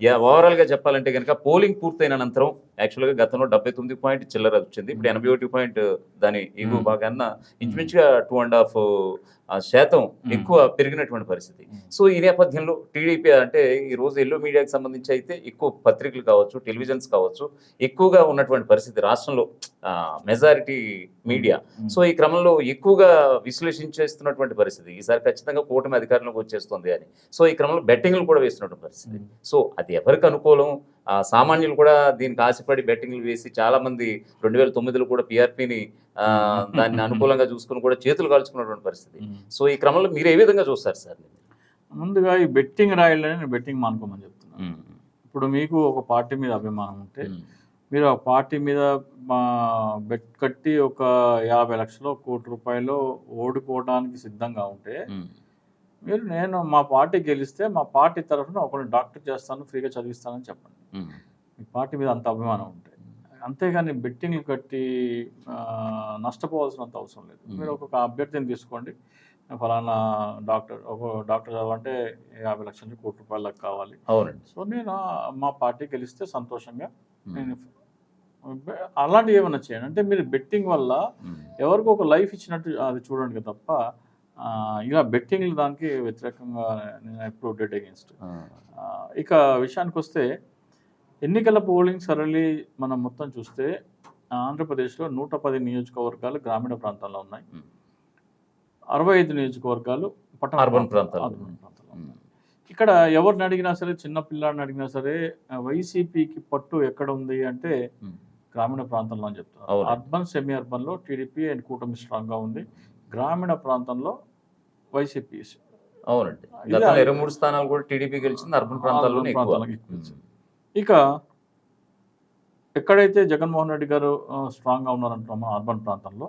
Yeah ఓవరాల్గా చెప్పాలంటే కనుక పోలింగ్ పూర్తయిన అనంతరం యాక్చువల్గా గతంలో డెబ్బై తొమ్మిది పాయింట్ చిల్లర వచ్చింది ఇప్పుడు ఎనభై ఒకటి పాయింట్ దాని ఎగువ Hmm. భాగాన్న ఇంచుమించుగా టూ అండ్ హాఫ్ శాతం. ఎక్కువ పెరిగినటువంటి పరిస్థితి. సో ఈ నేపథ్యంలో టీడీపీ అంటే ఈ రోజు ఎల్లో మీడియాకి సంబంధించి అయితే ఎక్కువ పత్రికలు కావచ్చు టెలివిజన్స్ కావచ్చు ఎక్కువగా ఉన్నటువంటి పరిస్థితి రాష్ట్రంలో మెజారిటీ మీడియా. సో ఈ క్రమంలో ఎక్కువగా విశ్లేషించేస్తున్నటువంటి పరిస్థితి. ఈసారి ఖచ్చితంగా కూటమి అధికారంలోకి వచ్చేస్తుంది అని. సో ఈ క్రమంలో బెట్టింగ్లు కూడా వేస్తున్నటువంటి పరిస్థితి. సో అది ఎవరికి అనుకూలం? సామాన్యులు కూడా దీనికి ఆశపడి బెట్టింగ్లు వేసి చాలా మంది రెండు వేల తొమ్మిదిలో కూడా పిఆర్పిని దాన్ని అనుకూలంగా చూసుకుని కూడా చేతులు కాల్చుకున్నటువంటి పరిస్థితి. సో ఈ క్రమంలో మీరు ఏ విధంగా చూస్తారు సార్ ముందుగా ఈ బెట్టింగ్ రాయాలని నేను బెట్టింగ్ మానుకోమని చెప్తున్నాను. ఇప్పుడు మీకు ఒక పార్టీ మీద అభిమానం ఉంటే మీరు ఆ పార్టీ మీద మా బెట్ కట్టి ఒక యాభై లక్షలు కోటి రూపాయలు ఓడిపోవడానికి సిద్ధంగా ఉంటే మీరు నేను మా పార్టీ గెలిస్తే మా పార్టీ తరఫున ఒకరిని డాక్టర్ చేస్తాను ఫ్రీగా చదివిస్తానని చెప్పండి. మీ పార్టీ మీద అంత అభిమానం ఉంటే. అంతేగాని బెట్టింగ్లు కట్టి నష్టపోవాల్సినంత అవసరం లేదు. మీరు ఒక్కొక్క అభ్యర్థిని తీసుకోండి. ఫలానా డాక్టర్ ఒక డాక్టర్ చదవాలంటే యాభై లక్షల నుంచి కోటి రూపాయల దాకా కావాలి. అవునండి. సో నేను మా పార్టీ గెలిస్తే సంతోషంగా నేను అలాంటివి ఏమైనా చేయండి. అంటే మీరు బెట్టింగ్ వల్ల ఎవరికో ఒక లైఫ్ ఇచ్చినట్టు అది చూడండి తప్ప ఇలా బెట్టింగ్లు దానికి వ్యతిరేకంగా నేను ఎప్పుడు డెడ్ అగేన్స్ట్ ఇక విషయానికి వస్తే ఎన్నికల పోలింగ్ సరళి మనం మొత్తం చూస్తే ఆంధ్రప్రదేశ్లో నూట పది నియోజకవర్గాలు గ్రామీణ ప్రాంతాల్లో ఉన్నాయి. అరవై ఐదు నియోజకవర్గాలు పట్టణ ప్రాంతాలు. అర్బన్ ప్రాంతాల్లో ఉన్నాయి. ఇక్కడ ఎవరిని అడిగినా సరే చిన్న పిల్లాడిని అడిగినా సరే వైసీపీకి పట్టు ఎక్కడ ఉంది అంటే గ్రామీణ ప్రాంతంలో అని అవును. అర్బన్ సెమీ అర్బన్లో టీడీపీ అండ్ కూటమి స్ట్రాంగ్గా ఉంది గ్రామీణ ప్రాంతంలో వైసీపీ అవునండి ఇరవై మూడు స్థానాలు కూడా టీడీపీ గెలిచింది అర్బన్ ప్రాంతాల్లోనే అర్బన్ ఎక్కువ. ఇక ఎక్కడైతే జగన్మోహన్ రెడ్డి గారు స్ట్రాంగ్గా ఉన్నారంటున్నాం మన అర్బన్ ప్రాంతంలో.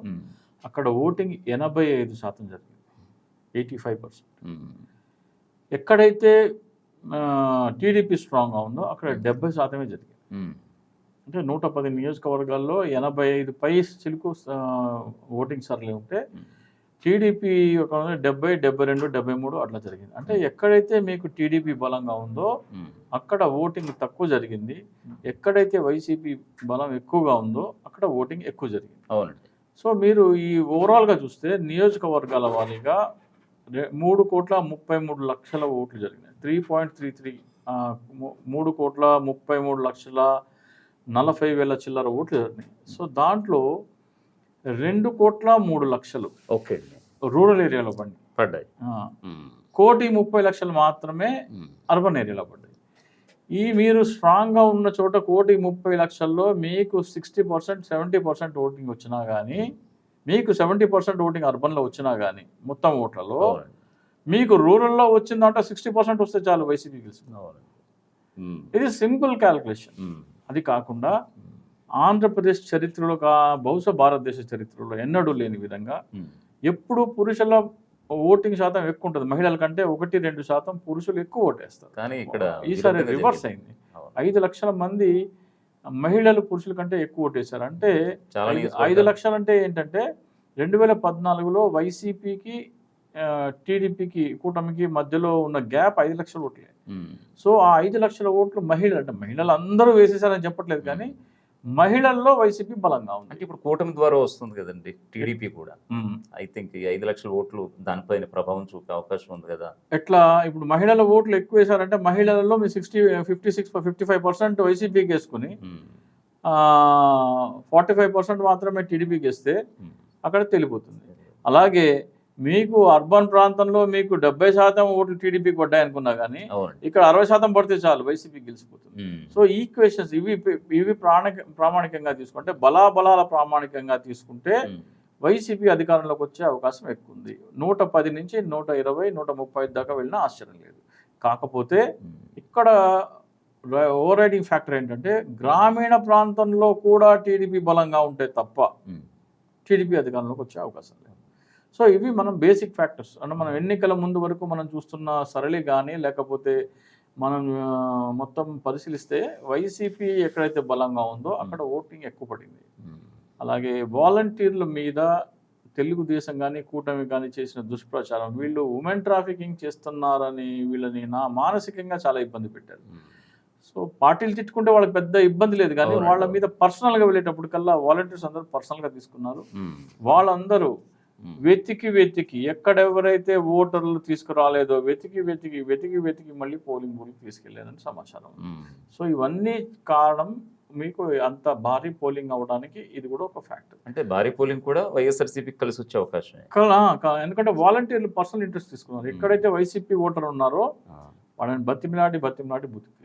అక్కడ ఓటింగ్ ఎనభై ఐదు శాతం జరిగింది ఎయిటీ ఫైవ్ పర్సెంట్. ఎక్కడైతే టీడీపీ స్ట్రాంగ్గా ఉందో అక్కడ డెబ్బై శాతమే జరిగింది. అంటే నూట పది నియోజకవర్గాల్లో ఎనభై ఐదు పై చిలుకు ఓటింగ్ సర్లే ఉంటే. టీడీపీ ఒక డెబ్బై డెబ్బై రెండు డెబ్బై మూడు అట్లా జరిగింది. అంటే ఎక్కడైతే మీకు టీడీపీ బలంగా ఉందో. అక్కడ ఓటింగ్ తక్కువ జరిగింది. ఎక్కడైతే వైసీపీ బలం ఎక్కువగా ఉందో అక్కడ ఓటింగ్ ఎక్కువ జరిగింది. అవునండి. సో మీరు ఈ ఓవరాల్గా చూస్తే నియోజకవర్గాల వారీగా మూడు కోట్ల ముప్పై మూడు లక్షల ఓట్లు జరిగినాయి. త్రీ పాయింట్ త్రీ త్రీ మూడు కోట్ల ముప్పై మూడు లక్షల నలభై వేల చిల్లర ఓట్లు జరిగినాయి. సో దాంట్లో రెండు కోట్ల మూడు లక్షలు ఓకే రూరల్ ఏరియాలో పడి పడ్డాయి ఆ, ఉమ్. కోటి ముప్పై లక్షలు మాత్రమే. అర్బన్ ఏరియాలో పడ్డాయి ఈ మీరు స్ట్రాంగ్గా ఉన్న చోట కోటి ముప్పై లక్షల్లో మీకు sixty percent seventy percent voting వచ్చినా కానీ మీకు సెవెంటీ పర్సెంట్ ఓటింగ్ అర్బన్లో వచ్చినా కానీ మొత్తం ఓట్లలో. మీకు రూరల్లో వచ్చిందంటే సిక్స్టీ పర్సెంట్ వస్తే చాలు వైసీపీ. ఉమ్. ఇది సింపుల్ క్యాల్కులేషన్. అది కాకుండా. ఆంధ్రప్రదేశ్ చరిత్రలో కా బహుశా భారతదేశ చరిత్రలో ఎన్నడూ లేని విధంగా ఉమ్. ఎప్పుడు పురుషుల ఓటింగ్ శాతం ఎక్కువ ఉంటుంది మహిళల కంటే ఒకటి రెండు శాతం పురుషులు ఎక్కువ ఓటేస్తారు కానీ ఇక్కడ ఈసారి రివర్స్. అయింది. ఐదు లక్షల మంది మహిళలు పురుషుల కంటే ఎక్కువ ఓటేశారు అంటే ఐదు- లక్షలు అంటే ఏంటంటే రెండు వేల పద్నాలుగులో వైసీపీకి టీడీపీకి కూటమికి మధ్యలో ఉన్న గ్యాప్ ఐదు లక్షల ఓట్లే ఉమ్. సో ఆ ఐదు లక్షల ఓట్లు మహిళలు అంటే మహిళలు అందరూ వేసేసారని చెప్పట్లేదు కానీ మహిళల్లో వైసీపీ బలంగా ఉంది అంటే ఇప్పుడు కూటమి ద్వారా వస్తుంది కదండి టీడీపీ కూడా. ఐ థింక్ ఐదు లక్షల ఓట్లు దానిపైన ప్రభావం చూపే అవకాశం ఉంది కదా ఎట్లా ఇప్పుడు మహిళల ఓట్లు ఎక్కువ వేశారంటే మహిళలలో మీ sixty fifty six fifty five percent వైసీపీకి వేసుకుని. ఫార్టీ ఫైవ్ పర్సెంట్ మాత్రమే టీడీపీకి వేస్తే. అక్కడ తెలిపోతుంది అలాగే మీకు అర్బన్ ప్రాంతంలో మీకు డెబ్బై శాతం ఓట్లు టీడీపీకి పడ్డాయి అనుకున్నా కానీ ఇక్కడ అరవై శాతం పడితే చాలు వైసీపీ గెలిచిపోతుంది. సో ఈక్వేషన్స్ ఇవి ఇవి ప్రాణిక ప్రామాణికంగా తీసుకుంటే బలాబలాల ప్రామాణికంగా తీసుకుంటే. వైసీపీ అధికారంలోకి వచ్చే అవకాశం ఎక్కువ ఉంది నూట పది నుంచి నూట ఇరవై నూట ముప్పై దాకా వెళ్ళినా ఆశ్చర్యం లేదు కాకపోతే. ఇక్కడ ఓవర్ రైడింగ్ ఫ్యాక్టర్ ఏంటంటే గ్రామీణ ప్రాంతంలో కూడా టీడీపీ బలంగా ఉంటే తప్ప. టీడీపీ అధికారంలోకి వచ్చే అవకాశం లేదు సో ఇవి మనం బేసిక్ ఫ్యాక్టర్స్ అంటే మనం ఎన్నికల ముందు వరకు మనం చూస్తున్న సరళి కానీ లేకపోతే మనం మొత్తం పరిశీలిస్తే వైసీపీ ఎక్కడైతే బలంగా ఉందో అక్కడ ఓటింగ్ ఎక్కువ పడింది ఉమ్. అలాగే వాలంటీర్ల మీద తెలుగుదేశం కానీ కూటమి కానీ చేసిన దుష్ప్రచారం వీళ్ళు ఉమెన్ ట్రాఫికింగ్ చేస్తున్నారని వీళ్ళని నా మానసికంగా చాలా ఇబ్బంది పెట్టారు ఉమ్. సో పార్టీలు తిట్టుకుంటే వాళ్ళకి పెద్ద ఇబ్బంది లేదు కానీ. వాళ్ళ మీద పర్సనల్గా వెళ్ళేటప్పుడు కల్లా వాలంటీర్స్ అందరూ పర్సనల్గా తీసుకున్నారు వాళ్ళందరూ వెతికి వెతికి ఎక్కడెవరైతే ఓటర్లు తీసుకురాలేదో వెతికి వెతికి వెతికి వెతికి మళ్ళీ పోలింగ్ బూత్కి తీసుకెళ్ళారని సమాచారం. ఉమ్. సో ఇవన్నీ కారణం మీకు అంత భారీ పోలింగ్ అవడానికి ఇది కూడా ఒక ఫ్యాక్టర్ అంటే భారీ పోలింగ్ కూడా వైఎస్ఆర్సీపీకి కలిసి వచ్చే అవకాశమే. ఎందుకంటే వాలంటీర్లు పర్సనల్ ఇంట్రెస్ట్ తీసుకున్నారు. ఎక్కడైతే వైసీపీ ఓటర్ ఉన్నారో వాళ్ళని బతిమిలాడి బతిమిలాడి తీసుకున్నారు